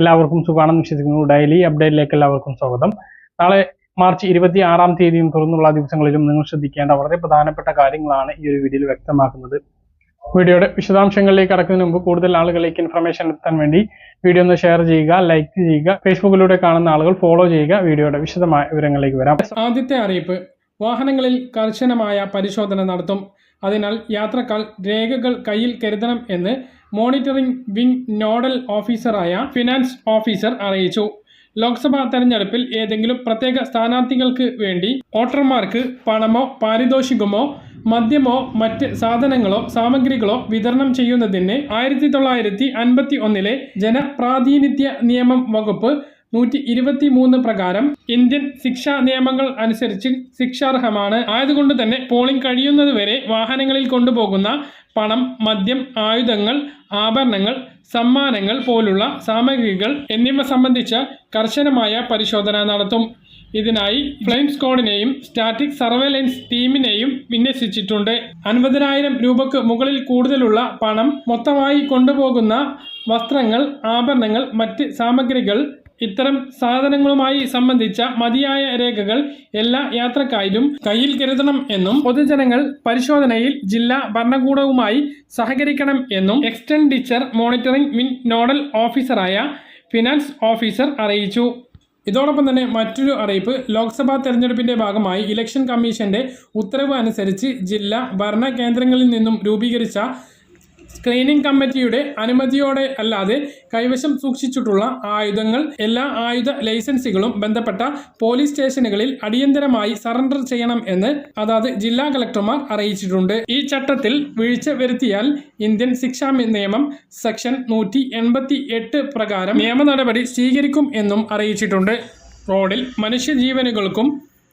എല്ലാവർക്കും സുഖാണെന്ന് വിശ്വസിക്കുന്നു. ഡെയിലി അപ്ഡേറ്റിലേക്ക് എല്ലാവർക്കും സ്വാഗതം. നാളെ മാർച്ച് ഇരുപത്തി ആറാം തീയതിയും തുറന്നുള്ള ദിവസങ്ങളിലും നിങ്ങൾ ശ്രദ്ധിക്കേണ്ട വളരെ പ്രധാനപ്പെട്ട കാര്യങ്ങളാണ് ഈ ഒരു വീഡിയോയിൽ വ്യക്തമാക്കുന്നത്. വീഡിയോയുടെ വിശദാംശങ്ങളിലേക്ക് കടക്കുന്നതിന് മുമ്പ് കൂടുതൽ ആളുകളിലേക്ക് ഇൻഫർമേഷൻ എത്താൻ വേണ്ടി വീഡിയോ ഒന്ന് ഷെയർ ചെയ്യുക ലൈക്ക് ചെയ്യുക ഫേസ്ബുക്കിലൂടെ കാണുന്ന ആളുകൾ ഫോളോ ചെയ്യുക വീഡിയോയുടെ വിശദമായ വിവരങ്ങളിലേക്ക് വരാം. ആദ്യത്തെ അറിയിപ്പ് വാഹനങ്ങളിൽ കർശനമായ പരിശോധന നടത്തും. അതിനാൽ യാത്രക്കാർ രേഖകൾ കയ്യിൽ കരുതണം എന്ന് മോണിറ്ററിംഗ് വിംഗ് നോഡൽ ഓഫീസറായ ഫിനാൻസ് ഓഫീസർ അറിയിച്ചു. ലോക്സഭാ തെരഞ്ഞെടുപ്പിൽ ഏതെങ്കിലും പ്രത്യേക സ്ഥാനാർത്ഥികൾക്ക് വേണ്ടി വോട്ടർമാർക്ക് പണമോ പാരിതോഷികമോ മദ്യമോ മറ്റ് സാധനങ്ങളോ സാമഗ്രികളോ വിതരണം ചെയ്യുന്നതിന് ആയിരത്തി തൊള്ളായിരത്തി അൻപത്തി ഒന്നിലെ ജനപ്രാതിനിധ്യ നിയമം വകുപ്പ് നൂറ്റി ഇരുപത്തി മൂന്ന് പ്രകാരം ഇന്ത്യൻ ശിക്ഷാ നിയമങ്ങൾ അനുസരിച്ച് ശിക്ഷാർഹമാണ്. ആയതുകൊണ്ട് തന്നെ പോളിംഗ് കഴിയുന്നതുവരെ വാഹനങ്ങളിൽ കൊണ്ടുപോകുന്ന പണം മദ്യം ആയുധങ്ങൾ ആഭരണങ്ങൾ സമ്മാനങ്ങൾ പോലുള്ള സാമഗ്രികൾ എന്നിവ സംബന്ധിച്ച കർശനമായ പരിശോധന നടത്തും. ഇതിനായി ഫ്ലെയിം സ്ക്വാഡിനെയും സ്റ്റാറ്റിക് സർവേലൻസ് ടീമിനെയും വിന്യസിച്ചിട്ടുണ്ട്. അൻപതിനായിരം രൂപക്ക് മുകളിൽ കൂടുതലുള്ള പണം മൊത്തമായി കൊണ്ടുപോകുന്ന വസ്ത്രങ്ങൾ ആഭരണങ്ങൾ മറ്റ് സാമഗ്രികൾ ഇത്തരം സാധനങ്ങളുമായി സംബന്ധിച്ച മതിയായ രേഖകൾ എല്ലാ യാത്രക്കാരിലും കയ്യിൽ കരുതണം എന്നും പൊതുജനങ്ങൾ പരിശോധനയിൽ ജില്ലാ ഭരണകൂടവുമായി സഹകരിക്കണം എന്നും എക്സ്റ്റൻഡിച്ചർ മോണിറ്ററിംഗ് മിൻ നോഡൽ ഓഫീസറായ ഫിനാൻസ് ഓഫീസർ അറിയിച്ചു. ഇതോടൊപ്പം തന്നെ മറ്റൊരു അറിയിപ്പ് ലോക്സഭാ തെരഞ്ഞെടുപ്പിന്റെ ഭാഗമായി ഇലക്ഷൻ കമ്മീഷന്റെ ഉത്തരവ് അനുസരിച്ച് ജില്ലാ ഭരണ കേന്ദ്രങ്ങളിൽ നിന്നും രൂപീകരിച്ച സ്ക്രീനിംഗ് കമ്മിറ്റിയുടെ അനുമതിയോടെ അല്ലാതെ കൈവശം സൂക്ഷിച്ചിട്ടുള്ള ആയുധങ്ങൾ എല്ലാ ആയുധ ലൈസൻസുകളും ബന്ധപ്പെട്ട പോലീസ് സ്റ്റേഷനുകളിൽ അടിയന്തരമായി സറണ്ടർ ചെയ്യണം എന്ന് അതാത് ജില്ലാ കളക്ടർമാർ അറിയിച്ചിട്ടുണ്ട്. ഈ ചട്ടത്തിൽ വീഴ്ച വരുത്തിയാൽ ഇന്ത്യൻ ശിക്ഷാ നിയമം സെക്ഷൻ നൂറ്റി എൺപത്തി എട്ട് പ്രകാരം നിയമ നടപടി സ്വീകരിക്കും എന്നും അറിയിച്ചിട്ടുണ്ട്. റോഡിൽ മനുഷ്യജീവനുകൾക്കും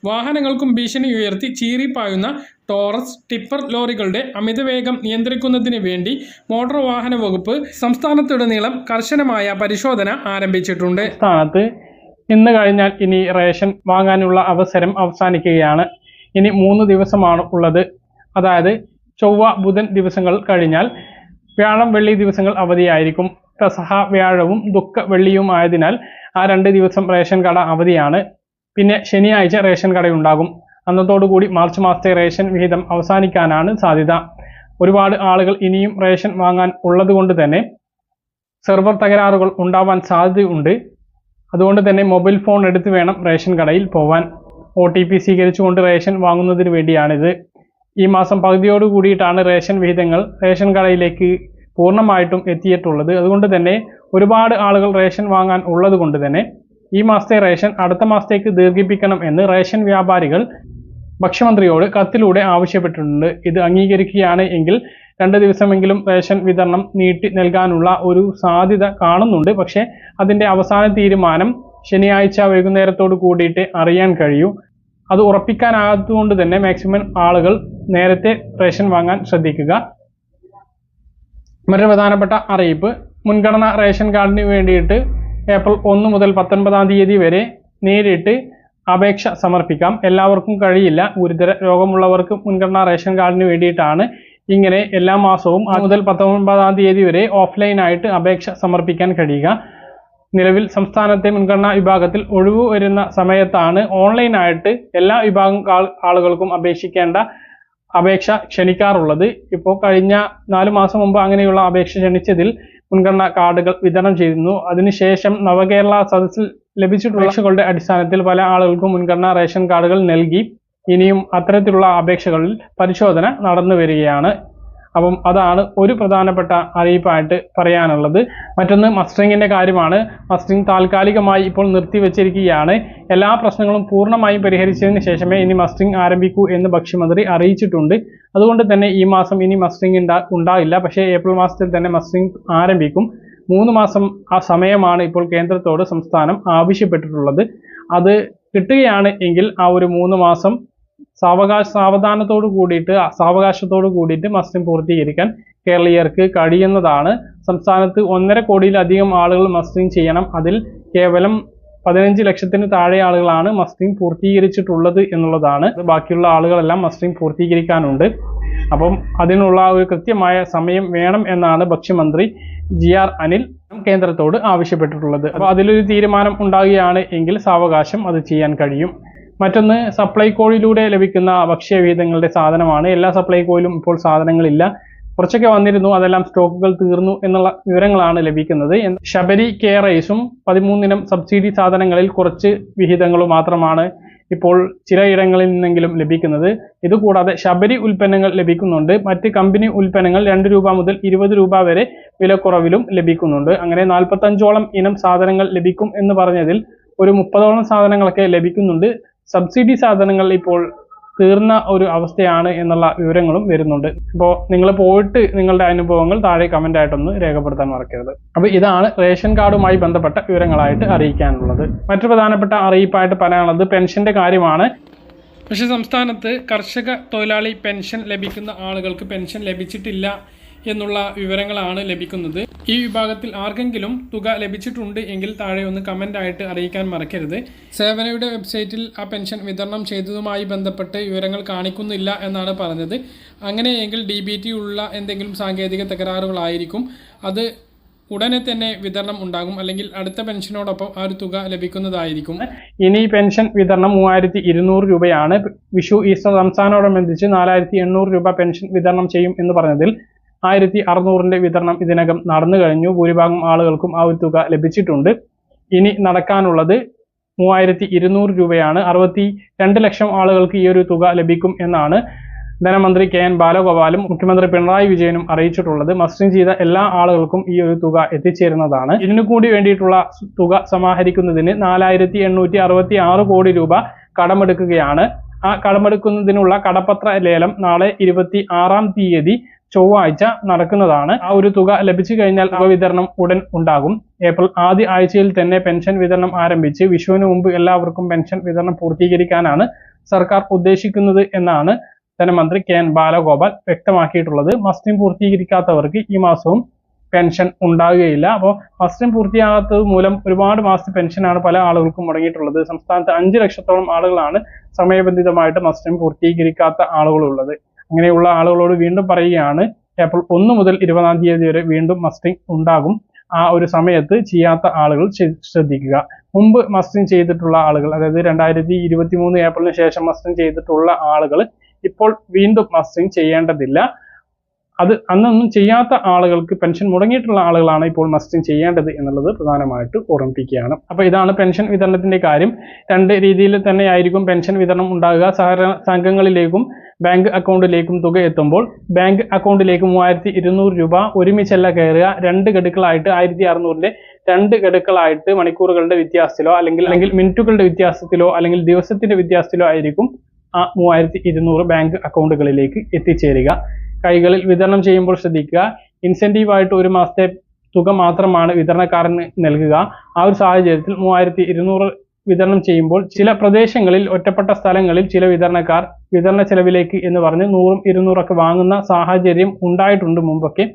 വാഹനങ്ങൾക്കും ഭീഷണി ഉയർത്തി ചീറിപ്പായുന്ന ടോറസ് ടിപ്പർ ലോറികളുടെ അമിതവേഗം നിയന്ത്രിക്കുന്നതിന് വേണ്ടി മോട്ടോർ വാഹന വകുപ്പ് സംസ്ഥാനത്തുടനീളം കർശനമായ പരിശോധന ആരംഭിച്ചിട്ടുണ്ട്. സംസ്ഥാനത്ത് ഇന്ന് കഴിഞ്ഞാൽ ഇനി റേഷൻ വാങ്ങാനുള്ള അവസരം അവസാനിക്കുകയാണ്. ഇനി മൂന്ന് ദിവസമാണ് ഉള്ളത്. അതായത് ചൊവ്വ ബുധൻ ദിവസങ്ങൾ കഴിഞ്ഞാൽ വ്യാഴം വെള്ളി ദിവസങ്ങൾ അവധിയായിരിക്കും. പെസഹ വ്യാഴവും ദുഃഖ വെള്ളിയും ആയതിനാൽ ആ രണ്ട് ദിവസം റേഷൻ കട അവധിയാണ്. പിന്നെ ശനിയാഴ്ച റേഷൻ കടയുണ്ടാകും അന്നത്തോടുകൂടി മാർച്ച് മാസത്തെ റേഷൻ വിഹിതം അവസാനിക്കാനാണ് സാധ്യത. ഒരുപാട് ആളുകൾ ഇനിയും റേഷൻ വാങ്ങാൻ ഉള്ളതുകൊണ്ട് തന്നെ സെർവർ തകരാറുകൾ ഉണ്ടാവാൻ സാധ്യതയുണ്ട്. അതുകൊണ്ട് തന്നെ മൊബൈൽ ഫോൺ എടുത്ത് വേണം റേഷൻ കടയിൽ പോവാൻ. ഒ ടി പി സ്വീകരിച്ചുകൊണ്ട് റേഷൻ വാങ്ങുന്നതിന് വേണ്ടിയാണിത്. ഈ മാസം പകുതിയോട് കൂടിയിട്ടാണ് റേഷൻ വിഹിതങ്ങൾ റേഷൻ കടയിലേക്ക് പൂർണമായിട്ടും എത്തിയിട്ടുള്ളത്. അതുകൊണ്ട് തന്നെ ഒരുപാട് ആളുകൾ റേഷൻ വാങ്ങാൻ ഉള്ളത് കൊണ്ട് തന്നെ ഈ മാസത്തെ റേഷൻ അടുത്ത മാസത്തേക്ക് ദീർഘിപ്പിക്കണം എന്ന് റേഷൻ വ്യാപാരികൾ ഭക്ഷ്യമന്ത്രിയോട് കത്തിലൂടെ ആവശ്യപ്പെട്ടിട്ടുണ്ട്. ഇത് അംഗീകരിക്കുകയാണ് എങ്കിൽ രണ്ട് ദിവസമെങ്കിലും റേഷൻ വിതരണം നീട്ടി നൽകാനുള്ള ഒരു സാധ്യത കാണുന്നുണ്ട്. പക്ഷേ അതിന്റെ അവസാന തീരുമാനം ശനിയാഴ്ച വൈകുന്നേരത്തോട് കൂടിയിട്ട് അറിയാൻ കഴിയൂ. അത് ഉറപ്പിക്കാനാകാത്തതുകൊണ്ട് തന്നെ മാക്സിമം ആളുകൾ നേരത്തെ റേഷൻ വാങ്ങാൻ ശ്രദ്ധിക്കുക. മറ്റൊരു പ്രധാനപ്പെട്ട അറിയിപ്പ് മുൻഗണന റേഷൻ കാർഡിന് വേണ്ടിയിട്ട് ഏപ്രിൽ ഒന്ന് മുതൽ പത്തൊൻപതാം തീയതി വരെ നേരിട്ട് അപേക്ഷ സമർപ്പിക്കാം. എല്ലാവർക്കും കഴിയില്ല. ഗുരുതര രോഗമുള്ളവർക്ക് മുൻഗണനാ റേഷൻ കാർഡിന് വേണ്ടിയിട്ടാണ് ഇങ്ങനെ എല്ലാ മാസവും മുതൽ പത്തൊൻപതാം തീയതി വരെ ഓഫ്ലൈനായിട്ട് അപേക്ഷ സമർപ്പിക്കാൻ കഴിയുക. നിലവിൽ സംസ്ഥാനത്തെ മുൻഗണനാ വിഭാഗത്തിൽ ഒഴിവ് വരുന്ന സമയത്താണ് ഓൺലൈനായിട്ട് എല്ലാ വിഭാഗം ആളുകൾക്കും അപേക്ഷിക്കേണ്ട അപേക്ഷ ക്ഷണിക്കാറുള്ളത്. ഇപ്പോൾ കഴിഞ്ഞ നാല് മാസം മുമ്പ് അങ്ങനെയുള്ള അപേക്ഷ ക്ഷണിച്ചതിൽ മുൻഗണനാ കാർഡുകൾ വിതരണം ചെയ്തിരുന്നു അതിനുശേഷം നവകേരള സദസ്സിൽ ലഭിച്ചിട്ടുള്ള അപേക്ഷകളുടെ അടിസ്ഥാനത്തിൽ പല ആളുകൾക്കും മുൻഗണനാ റേഷൻ കാർഡുകൾ നൽകി. ഇനിയും അത്തരത്തിലുള്ള അപേക്ഷകളിൽ പരിശോധന നടന്നു വരികയാണ് അപ്പം അതാണ് ഒരു പ്രധാനപ്പെട്ട അറിയിപ്പായിട്ട് പറയാനുള്ളത്. മറ്റൊന്ന് മസ്റ്ററിങ്ങിന്റെ കാര്യമാണ്. മസ്റ്ററിങ് താൽക്കാലികമായി ഇപ്പോൾ നിർത്തിവെച്ചിരിക്കുകയാണ്. എല്ലാ പ്രശ്നങ്ങളും പൂർണമായും പരിഹരിച്ചതിന് ശേഷമേ ഇനി മസ്റ്ററിങ് ആരംഭിക്കൂ എന്ന് ഭക്ഷ്യമന്ത്രി അറിയിച്ചിട്ടുണ്ട്. അതുകൊണ്ട് തന്നെ ഈ മാസം ഇനി മസ്റ്ററിങ് ഉണ്ടാ ഉണ്ടാകില്ല പക്ഷേ ഏപ്രിൽ മാസത്തിൽ തന്നെ മസ്റ്ററിങ് ആരംഭിക്കും. മൂന്ന് മാസം ആ സമയമാണ് ഇപ്പോൾ കേന്ദ്രത്തോട് സംസ്ഥാനം ആവശ്യപ്പെട്ടിട്ടുള്ളത്. അത് കിട്ടുകയാണ് എങ്കിൽ ആ ഒരു മൂന്ന് മാസം സാവകാശ സാവധാനത്തോട് കൂടിയിട്ട് സാവകാശത്തോട് കൂടിയിട്ട് മത്സ്യം പൂർത്തീകരിക്കാൻ കേരളീയർക്ക് കഴിയുന്നതാണ്. സംസ്ഥാനത്ത് ഒന്നര കോടിയിലധികം ആളുകൾ മസ്റ്റിംഗ് ചെയ്യണം. അതിൽ കേവലം പതിനഞ്ച് ലക്ഷത്തിന് താഴെ ആളുകളാണ് മസ്റ്റിംഗ് പൂർത്തീകരിച്ചിട്ടുള്ളത് എന്നുള്ളതാണ്. ബാക്കിയുള്ള ആളുകളെല്ലാം മസ്റ്റിംഗ് പൂർത്തീകരിക്കാനുണ്ട്. അപ്പം അതിനുള്ള ഒരു കൃത്യമായ സമയം വേണം എന്നാണ് ഭക്ഷ്യമന്ത്രി ജി ആർ അനിൽ കേന്ദ്രത്തോട് ആവശ്യപ്പെട്ടിട്ടുള്ളത്. അപ്പോൾ അതിലൊരു തീരുമാനം ഉണ്ടാകുകയാണ് എങ്കിൽ സാവകാശം അത് ചെയ്യാൻ കഴിയും. മറ്റൊന്ന് സപ്ലൈകോയിലൂടെ ലഭിക്കുന്ന ഭക്ഷ്യവിഹിതങ്ങളുടെ സാധനമാണ്. എല്ലാ സപ്ലൈകോയിലും ഇപ്പോൾ സാധനങ്ങളില്ല. കുറച്ചൊക്കെ വന്നിരുന്നു അതെല്ലാം സ്റ്റോക്കുകൾ തീർന്നു എന്നുള്ള വിവരങ്ങളാണ് ലഭിക്കുന്നത്. ശബരി കെയറൈസും പതിമൂന്നിനം സബ്സിഡി സാധനങ്ങളിൽ കുറച്ച് വിഹിതങ്ങൾ മാത്രമാണ് ഇപ്പോൾ ചിലയിടങ്ങളിൽ നിന്നെങ്കിലും ലഭിക്കുന്നത്. ഇതുകൂടാതെ ശബരി ഉൽപ്പന്നങ്ങൾ ലഭിക്കുന്നുണ്ട്. മറ്റ് കമ്പനി ഉൽപ്പന്നങ്ങൾ രണ്ട് രൂപ മുതൽ ഇരുപത് രൂപ വരെ വിലക്കുറവിലും ലഭിക്കുന്നുണ്ട്. അങ്ങനെ നാൽപ്പത്തഞ്ചോളം ഇനം സാധനങ്ങൾ ലഭിക്കും എന്ന് പറഞ്ഞതിൽ ഒരു മുപ്പതോളം സാധനങ്ങളൊക്കെ ലഭിക്കുന്നുണ്ട്. സബ്സിഡി സാധനങ്ങൾ ഇപ്പോൾ തീർന്ന ഒരു അവസ്ഥയാണ് എന്നുള്ള വിവരങ്ങളും വരുന്നുണ്ട്. അപ്പോൾ നിങ്ങൾ പോയിട്ട് നിങ്ങളുടെ അനുഭവങ്ങൾ താഴെ കമന്റ് ആയിട്ടൊന്ന് രേഖപ്പെടുത്താൻ മറക്കരുത്. അപ്പോൾ ഇതാണ് റേഷൻ കാർഡുമായി ബന്ധപ്പെട്ട വിവരങ്ങളായിട്ട് അറിയിക്കാനുള്ളത്. മറ്റു പ്രധാനപ്പെട്ട അറിയിപ്പായിട്ട് പറയാനുള്ളത് പെൻഷന്റെ കാര്യമാണ്. പക്ഷേ സംസ്ഥാനത്ത് കർഷക തൊഴിലാളി പെൻഷൻ ലഭിക്കുന്ന ആളുകൾക്ക് പെൻഷൻ ലഭിച്ചിട്ടില്ല എന്നുള്ള വിവരങ്ങളാണ് ലഭിക്കുന്നത്. ഈ വിഭാഗത്തിൽ ആർക്കെങ്കിലും തുക ലഭിച്ചിട്ടുണ്ട് എങ്കിൽ താഴെ ഒന്ന് കമന്റ് ആയിട്ട് അറിയിക്കാൻ മറക്കരുത്. സേവനയുടെ വെബ്സൈറ്റിൽ ആ പെൻഷൻ വിതരണം ചെയ്തതുമായി ബന്ധപ്പെട്ട് വിവരങ്ങൾ കാണിക്കുന്നില്ല എന്നാണ് പറഞ്ഞത്. അങ്ങനെയെങ്കിൽ ഡി ബി ടി ഉള്ള എന്തെങ്കിലും സാങ്കേതിക തകരാറുകളായിരിക്കും. അത് ഉടനെ തന്നെ വിതരണം ഉണ്ടാകും. അല്ലെങ്കിൽ അടുത്ത പെൻഷനോടൊപ്പം ആ ഒരു തുക ലഭിക്കുന്നതായിരിക്കും. ഇനി പെൻഷൻ വിതരണം മൂവായിരത്തി ഇരുന്നൂറ് രൂപയാണ്. വിഷു ഈസ്റ്റർ റംസാനോടനുബന്ധിച്ച് നാലായിരത്തി എണ്ണൂറ് രൂപ പെൻഷൻ വിതരണം ചെയ്യും എന്ന് പറഞ്ഞതിൽ ആയിരത്തി അറുന്നൂറിന്റെ വിതരണം ഇതിനകം നടന്നു കഴിഞ്ഞു. ഭൂരിഭാഗം ആളുകൾക്കും ആ ഒരു തുക ലഭിച്ചിട്ടുണ്ട്. ഇനി നടക്കാനുള്ളത് മൂവായിരത്തി ഇരുന്നൂറ് രൂപയാണ്. അറുപത്തി രണ്ട് ലക്ഷം ആളുകൾക്ക് ഈ ഒരു തുക ലഭിക്കും എന്നാണ് ധനമന്ത്രി കെ എൻ ബാലഗോപാലും മുഖ്യമന്ത്രി പിണറായി വിജയനും അറിയിച്ചിട്ടുള്ളത്. മസ്റ്റിംഗ് ചെയ്ത എല്ലാ ആളുകൾക്കും ഈ ഒരു തുക എത്തിച്ചേരുന്നതാണ്. ഇതിനു കൂടി വേണ്ടിയിട്ടുള്ള തുക സമാഹരിക്കുന്നതിന് നാലായിരത്തി എണ്ണൂറ്റി അറുപത്തി ആറ് കോടി രൂപ കടമെടുക്കുകയാണ്. ആ കടമെടുക്കുന്നതിനുള്ള കടപ്പത്ര ലേലം നാളെ ഇരുപത്തി ആറാം തീയതി ചൊവ്വാഴ്ച നടക്കുന്നതാണ്. ആ ഒരു തുക ലഭിച്ചു കഴിഞ്ഞാൽ അവ വിതരണം ഉടൻ ഉണ്ടാകും. ഏപ്രിൽ ആദ്യ ആഴ്ചയിൽ തന്നെ പെൻഷൻ വിതരണം ആരംഭിച്ച് വിഷുവിന് മുമ്പ് എല്ലാവർക്കും പെൻഷൻ വിതരണം പൂർത്തീകരിക്കാനാണ് സർക്കാർ ഉദ്ദേശിക്കുന്നത് എന്നാണ് ധനമന്ത്രി കെ എൻ ബാലഗോപാൽ വ്യക്തമാക്കിയിട്ടുള്ളത്. മസ്റ്റിം പൂർത്തീകരിക്കാത്തവർക്ക് ഈ മാസവും പെൻഷൻ ഉണ്ടാകുകയില്ല. അപ്പോൾ മസ്റ്റിം പൂർത്തിയാകാത്തത് മൂലം ഒരുപാട് മാസത്തെ പെൻഷനാണ് പല ആളുകൾക്കും മുടങ്ങിയിട്ടുള്ളത്. സംസ്ഥാനത്ത് അഞ്ച് ലക്ഷത്തോളം ആളുകളാണ് സമയബന്ധിതമായിട്ട് മസ്റ്റിം പൂർത്തീകരിക്കാത്ത ആളുകളുള്ളത്. അങ്ങനെയുള്ള ആളുകളോട് വീണ്ടും പറയുകയാണ്. ഏപ്രിൽ ഒന്ന് മുതൽ ഇരുപതാം തീയതി വരെ വീണ്ടും മസ്റ്റിംഗ് ഉണ്ടാകും. ആ ഒരു സമയത്ത് ചെയ്യാത്ത ആളുകൾ ശ്രദ്ധിക്കുക. മുമ്പ് മസ്റ്റിംഗ് ചെയ്തിട്ടുള്ള ആളുകൾ അതായത് രണ്ടായിരത്തി ഇരുപത്തി മൂന്ന് ഏപ്രിലിന് ശേഷം മസ്റ്റിംഗ് ചെയ്തിട്ടുള്ള ആളുകൾ ഇപ്പോൾ വീണ്ടും മസ്റ്റിംഗ് ചെയ്യേണ്ടതില്ല. അത് അന്നൊന്നും ചെയ്യാത്ത ആളുകൾക്ക് പെൻഷൻ മുടങ്ങിയിട്ടുള്ള ആളുകളാണ് ഇപ്പോൾ മസ്റ്റിംഗ് ചെയ്യേണ്ടത് എന്നുള്ളത് പ്രധാനമായിട്ട് ഓർമ്മിപ്പിക്കുകയാണ്. അപ്പോൾ ഇതാണ് പെൻഷൻ വിതരണത്തിന്റെ കാര്യം. രണ്ട് രീതിയിൽ തന്നെയായിരിക്കും പെൻഷൻ വിതരണം ഉണ്ടാകുക. സഹകരണ സംഘങ്ങളിലേക്കും ബാങ്ക് അക്കൗണ്ടിലേക്കും തുക എത്തുമ്പോൾ ബാങ്ക് അക്കൗണ്ടിലേക്ക് മൂവായിരത്തി ഇരുന്നൂറ് രൂപ ഒരുമിച്ചല്ല കയറുക. രണ്ട് ഗഡുക്കളായിട്ട് ആയിരത്തി അറുന്നൂറിന്റെ രണ്ട് ഗഡുക്കളായിട്ട് മണിക്കൂറുകളുടെ വ്യത്യാസത്തിലോ അല്ലെങ്കിൽ അല്ലെങ്കിൽ മിനിറ്റുകളുടെ വ്യത്യാസത്തിലോ അല്ലെങ്കിൽ ദിവസത്തിന്റെ വ്യത്യാസത്തിലോ ആയിരിക്കും ആ മൂവായിരത്തി ഇരുന്നൂറ് ബാങ്ക് അക്കൗണ്ടുകളിലേക്ക് എത്തിച്ചേരുക. കൈകളിൽ വിതരണം ചെയ്യുമ്പോൾ ശ്രദ്ധിക്കുക. ഇൻസെന്റീവ് ആയിട്ട് ഒരു മാസത്തെ തുക മാത്രമാണ് വിതരണക്കാരന് നൽകുക. ആ ഒരു സാഹചര്യത്തിൽ മൂവായിരത്തി ഇരുന്നൂറ് വിതരണം ചെയ്യുമ്പോൾ ചില പ്രദേശങ്ങളിൽ ഒറ്റപ്പെട്ട സ്ഥലങ്ങളിൽ ചില വിതരണക്കാർ വിതരണ ചെലവിലേക്ക് എന്ന് പറഞ്ഞ് നൂറും ഇരുന്നൂറൊക്കെ വാങ്ങുന്ന സാഹചര്യം ഉണ്ടായിട്ടുണ്ട് മുമ്പൊക്കെ.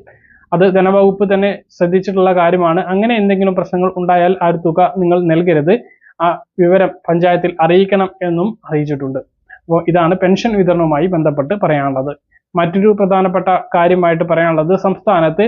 അത് ധനവകുപ്പ് തന്നെ ശ്രദ്ധിച്ചിട്ടുള്ള കാര്യമാണ്. അങ്ങനെ എന്തെങ്കിലും പ്രശ്നങ്ങൾ ഉണ്ടായാൽ ആ തുക നിങ്ങൾ നൽകരുത്. ആ വിവരം പഞ്ചായത്തിൽ അറിയിക്കണം എന്നും അറിയിച്ചിട്ടുണ്ട്. അപ്പോൾ ഇതാണ് പെൻഷൻ വിതരണവുമായി ബന്ധപ്പെട്ട് പറയാനുള്ളത്. മറ്റൊരു പ്രധാനപ്പെട്ട കാര്യമായിട്ട് പറയാനുള്ളത് സംസ്ഥാനത്ത്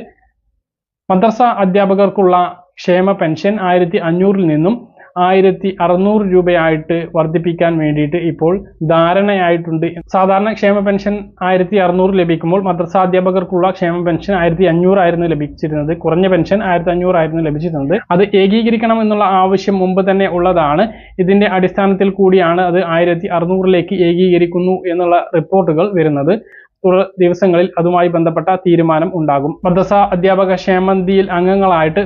മദ്രസ അധ്യാപകർക്കുള്ള ക്ഷേമ പെൻഷൻ ആയിരത്തി അഞ്ഞൂറിൽ നിന്നും ആയിരത്തി അറുന്നൂറ് രൂപയായിട്ട് വർദ്ധിപ്പിക്കാൻ വേണ്ടിയിട്ട് ഇപ്പോൾ ധാരണയായിട്ടുണ്ട്. സാധാരണ ക്ഷേമ പെൻഷൻ ആയിരത്തി അറുന്നൂറ് ലഭിക്കുമ്പോൾ മദ്രസാധ്യാപകർക്കുള്ള ക്ഷേമ പെൻഷൻ ആയിരത്തി അഞ്ഞൂറായിരുന്നു ലഭിച്ചിരുന്നത്. കുറഞ്ഞ പെൻഷൻ ആയിരത്തി അഞ്ഞൂറായിരുന്നു ലഭിച്ചിരുന്നത്. അത് ഏകീകരിക്കണം എന്നുള്ള ആവശ്യം മുമ്പ് തന്നെ ഉള്ളതാണ്. ഇതിന്റെ അടിസ്ഥാനത്തിൽ കൂടിയാണ് അത് ആയിരത്തി അറുന്നൂറിലേക്ക് ഏകീകരിക്കുന്നു എന്നുള്ള റിപ്പോർട്ടുകൾ വരുന്നത്. ദിവസങ്ങളിൽ അതുമായി ബന്ധപ്പെട്ട തീരുമാനം ഉണ്ടാകും. മദ്രസ അധ്യാപക ക്ഷേമനിധിയിൽ അംഗങ്ങളായിട്ട്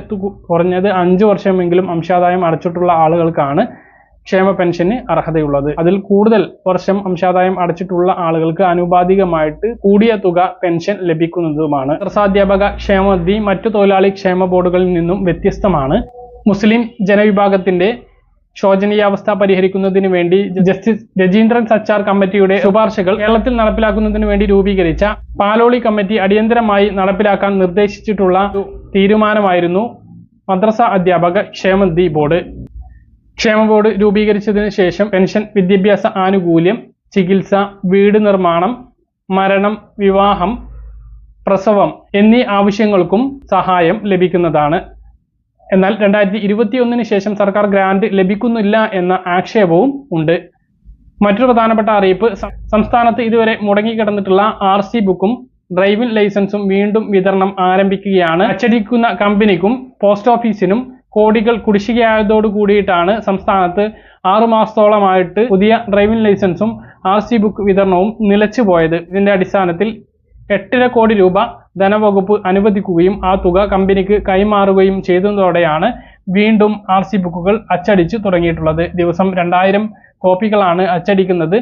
കുറഞ്ഞത് അഞ്ചു വർഷമെങ്കിലും അംശാദായം അടച്ചിട്ടുള്ള ആളുകൾക്കാണ് ക്ഷേമ പെൻഷന് അർഹതയുള്ളത്. അതിൽ കൂടുതൽ വർഷം അംശാദായം അടച്ചിട്ടുള്ള ആളുകൾക്ക് അനുപാതികമായിട്ട് കൂടിയ തുക പെൻഷൻ ലഭിക്കുന്നതുമാണ്. മദ്രസാധ്യാപക ക്ഷേമനിധി മറ്റു തൊഴിലാളി ക്ഷേമ ബോർഡുകളിൽ നിന്നും വ്യത്യസ്തമാണ്. മുസ്ലിം ജനവിഭാഗത്തിന്റെ ശോചനീയാവസ്ഥ പരിഹരിക്കുന്നതിന് വേണ്ടി ജസ്റ്റിസ് രജീന്ദ്രൻ സച്ചാർ കമ്മിറ്റിയുടെ ശുപാർശകൾ കേരളത്തിൽ നടപ്പിലാക്കുന്നതിന് വേണ്ടി രൂപീകരിച്ച പാലോളി കമ്മിറ്റി അടിയന്തരമായി നടപ്പിലാക്കാൻ നിർദ്ദേശിച്ചിട്ടുള്ള തീരുമാനമായിരുന്നു മദ്രസ അധ്യാപക ക്ഷേമനിധി ബോർഡ്. ക്ഷേമ ബോർഡ് രൂപീകരിച്ചതിന് ശേഷം പെൻഷൻ വിദ്യാഭ്യാസ ആനുകൂല്യം ചികിത്സ വീട് നിർമ്മാണം മരണം വിവാഹം പ്രസവം എന്നീ ആവശ്യങ്ങൾക്കും സഹായം ലഭിക്കുന്നതാണ്. എന്നാൽ രണ്ടായിരത്തി ഇരുപത്തിയൊന്നിന് ശേഷം സർക്കാർ ഗ്രാന്റ് ലഭിക്കുന്നില്ല എന്ന ആക്ഷേപവും ഉണ്ട്. മറ്റൊരു പ്രധാനപ്പെട്ട അറിയിപ്പ് സംസ്ഥാനത്ത് ഇതുവരെ മുടങ്ങിക്കിടന്നിട്ടുള്ള ആർ സി ബുക്കും ഡ്രൈവിംഗ് ലൈസൻസും വീണ്ടും വിതരണം ആരംഭിക്കുകയാണ്. അച്ചടിക്കുന്ന കമ്പനിക്കും പോസ്റ്റ് ഓഫീസിനും കോടികൾ കുടിശ്ശികയായതോടു കൂടിയിട്ടാണ് സംസ്ഥാനത്ത് ആറുമാസത്തോളമായിട്ട് പുതിയ ഡ്രൈവിംഗ് ലൈസൻസും ആർ സി ബുക്ക് വിതരണവും നിലച്ചുപോയത്. ഇതിന്റെ അടിസ്ഥാനത്തിൽ എട്ടര കോടി രൂപ ധനവകുപ്പ് അനുവദിക്കുകയും ആ തുക കമ്പനിക്ക് കൈമാറുകയും ചെയ്തതോടെയാണ് വീണ്ടും ആർ സി ബുക്കുകൾ അച്ചടിച്ച് തുടങ്ങിയിട്ടുള്ളത്. ദിവസം രണ്ടായിരം കോപ്പികളാണ് അച്ചടിക്കുന്നത്.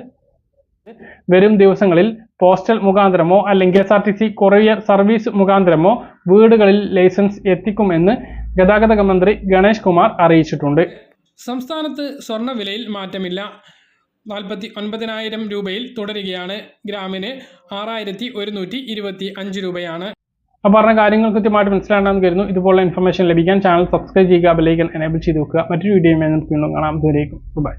വരും ദിവസങ്ങളിൽ പോസ്റ്റൽ മുഖാന്തരമോ അല്ലെങ്കിൽ S R T C courier service മുഖാന്തരമോ വീടുകളിൽ ലൈസൻസ് എത്തിക്കുമെന്ന് ഗതാഗത മന്ത്രി ഗണേഷ് കുമാർ അറിയിച്ചിട്ടുണ്ട്. സംസ്ഥാനത്ത് സ്വർണവിലയിൽ മാറ്റമില്ല. നാൽപ്പത്തി ഒൻപതിനായിരം രൂപയിൽ തുടരുകയാണ്. ഗ്രാമിന് ആറായിരത്തി ഒരുന്നൂറ്റി ഇരുപത്തി അഞ്ച് രൂപയാണ്. അപ്പോൾ പറഞ്ഞ കാര്യങ്ങൾ കൃത്യമായിട്ട് മനസ്സിലാണെന്ന് കരുതുന്നു. ഇതുപോലുള്ള ഇൻഫർമേഷൻ ലഭിക്കാൻ ചാനൽ സബ്സ്ക്രൈബ് ചെയ്യുക ബെലൈക്കൻ എനേബിൾ ചെയ്ത് വെക്കുക. മറ്റൊരു വീഡിയോ നമുക്ക് വീണ്ടും കാണാം. ദൂരേക്കും ബൈ